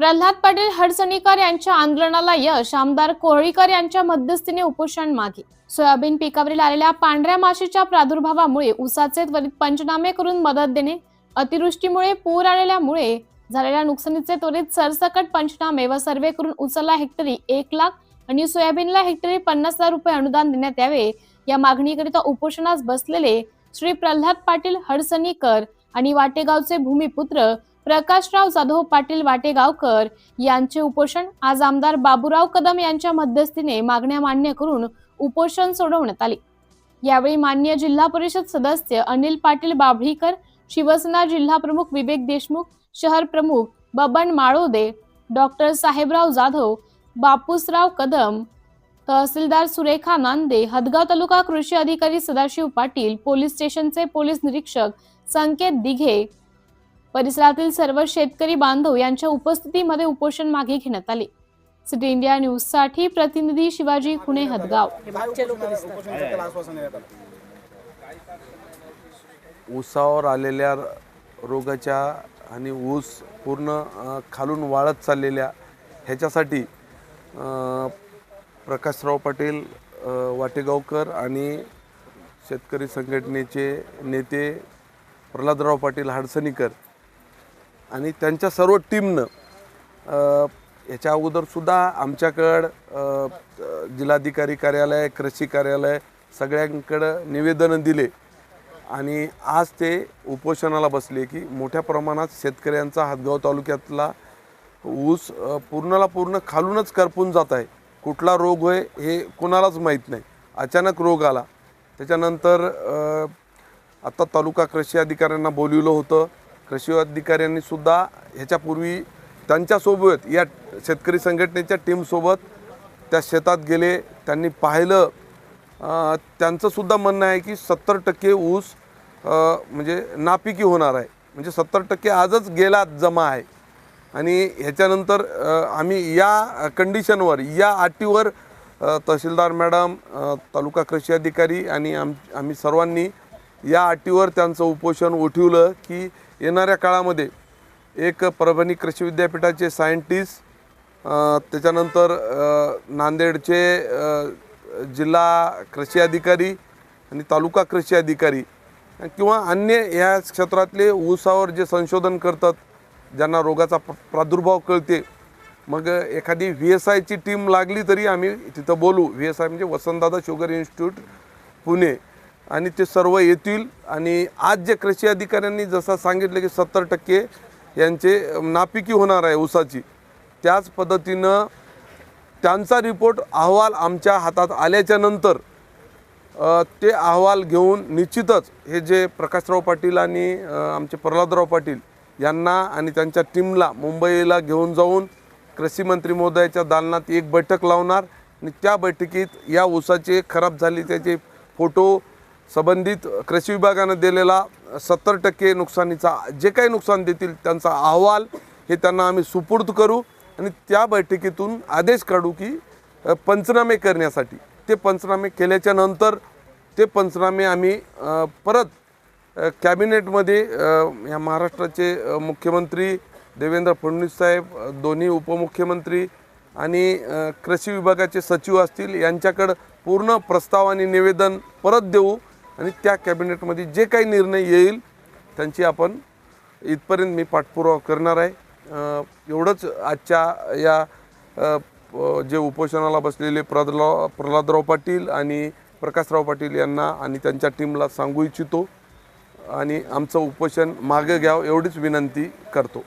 प्रल्हाद पाटील हडसणीकर यांच्या आंदोलनाला यश आमदार कोहळीकर यांच्या मध्यस्थीने उपोषण मागे. सोयाबीन पिकावरील आलेल्या पांढऱ्या माशीच्या प्रादुर्भावामुळे उसाचे त्वरित पंचनामे करून मदत देणे अतिवृष्टीमुळे पूर आलेल्यामुळे झालेल्या नुकसानीचे त्वरित सरसकट पंचनामे व सर्वे करून उसाला हेक्टरी एक लाख आणि सोयाबीनला हेक्टरी पन्नास हजार रुपये अनुदान देण्यात यावे या मागणीकरिता उपोषणास बसलेले श्री प्रल्हाद पाटील हडसणीकर आणि वाटेगावचे भूमिपुत्र प्रकाशराव जाधव पाटील वाटेगावकर यांचे उपोषण आज आमदार बाबूराव कदम यांच्या मध्यस्थीने मागण्या मान्य करून उपोषण सोडवण्यात आले. यावेळी मान्य जिल्हा परिषद सदस्य अनिल पाटील बाभळीकर शिवसेना जिल्हा प्रमुख विवेक देशमुख शहर प्रमुख बबन माळोदे डॉक्टर साहेबराव जाधव बापूसराव कदम तहसीलदार सुरेखा नांदे हदगाव तालुका कृषी अधिकारी सदाशिव पाटील पोलीस स्टेशनचे पोलीस निरीक्षक संकेत दिघे परिसरातील सर्व शेतकरी बांधव यांच्या उपस्थितीमध्ये उपोषण मागे घेण्यात आले. सिटी इंडिया न्यूजसाठी प्रतिनिधी शिवाजी खुणे हदगाव. ऊसावर आलेल्या रोगाच्या आणि ऊस पूर्ण खालून वाळत चाललेल्या ह्याच्यासाठी प्रकाशराव पाटील वाटेगावकर आणि शेतकरी संघटनेचे नेते प्रल्हादराव पाटील हाडसणीकर आणि त्यांच्या सर्व टीमनं याच्या अगोदरसुद्धा आमच्याकडं जिल्हाधिकारी कार्यालय कृषी कार्यालय सगळ्यांकडं निवेदनं दिले. आणि आज ते उपोषणाला बसले की मोठ्या प्रमाणात शेतकऱ्यांचा हातगाव तालुक्यातला ऊस पूर्णाला पूर्ण खालूनच करपून जात आहे. कुठला रोग होय हे कोणालाच माहीत नाही. अचानक रोग आला. त्याच्यानंतर आत्ता आता तालुका कृषी अधिकाऱ्यांना बोलविलं होतं. कृषी अधिकाऱ्यांनी सुद्धा ह्याच्यापूर्वी त्यांच्यासोबत या शेतकरी संघटनेच्या टीमसोबत त्या शेतात गेले. त्यांनी पाहिलं. त्यांचंसुद्धा म्हणणं आहे की सत्तर टक्के ऊस म्हणजे नापिकी होणार आहे. म्हणजे सत्तर टक्के आजच गेला जमा आहे. आणि ह्याच्यानंतर आम्ही या कंडिशनवर या अटीवर तहसीलदार मॅडम तालुका कृषी अधिकारी आणि आम आम्ही सर्वांनी या अटीवर त्यांचं उपोषण उठवलं की येणाऱ्या काळामध्ये एक परभणी कृषी विद्यापीठाचे सायंटिस्ट त्याच्यानंतर नांदेडचे जिल्हा कृषी अधिकारी आणि तालुका कृषी अधिकारी किंवा अन्य या क्षेत्रातले ऊसावर जे संशोधन करतात ज्यांना रोगाचा प्रादुर्भाव कळते मग एखादी व्ही एस आयची टीम लागली तरी आम्ही तिथं बोलू. व्ही एस आय म्हणजे वसंतदादा शुगर इन्स्टिट्यूट पुणे. आणि ते सर्व येतील. आणि आज जे कृषी अधिकाऱ्यांनी जसं सांगितलं की सत्तर टक्के यांचे नापिकी होणार आहे ऊसाची त्याच पद्धतीनं त्यांचा रिपोर्ट अहवाल आमच्या हातात आल्याच्यानंतर ते अहवाल घेऊन निश्चितच हे जे प्रकाशराव पाटील आणि आमचे प्रल्हादराव पाटील यांना आणि त्यांच्या टीमला मुंबईला घेऊन जाऊन कृषी मंत्री महोदयाच्या दालनात एक बैठक लावणार. आणि त्या बैठकीत या ऊसाचे खराब झाले त्याचे फोटो संबंधित कृषी विभागानं दिलेला सत्तर टक्के नुकसानीचा जे काही नुकसान देतील त्यांचा अहवाल हे त्यांना आम्ही सुपूर्द करू आणि त्या बैठकीतून आदेश काढू की पंचनामे करण्यासाठी. ते पंचनामे केल्याच्यानंतर ते पंचनामे आम्ही परत कॅबिनेटमध्ये या महाराष्ट्राचे मुख्यमंत्री देवेंद्र फडणवीस साहेब दोन्ही उपमुख्यमंत्री आणि कृषी विभागाचे सचिव असतील यांच्याकडं पूर्ण प्रस्ताव आणि निवेदन परत देऊ. आणि त्या कॅबिनेटमध्ये जे काही निर्णय येईल त्यांची आपण इथपर्यंत मी पाठपुरावा करणार आहे. एवढंच आजच्या या जे उपोषणाला बसलेले प्रल्हाद प्रल्हादराव पाटील आणि प्रकाशराव पाटील यांना आणि त्यांच्या टीमला सांगू इच्छितो आणि आमचं उपोषण मागे घ्यावं एवढीच विनंती करतो.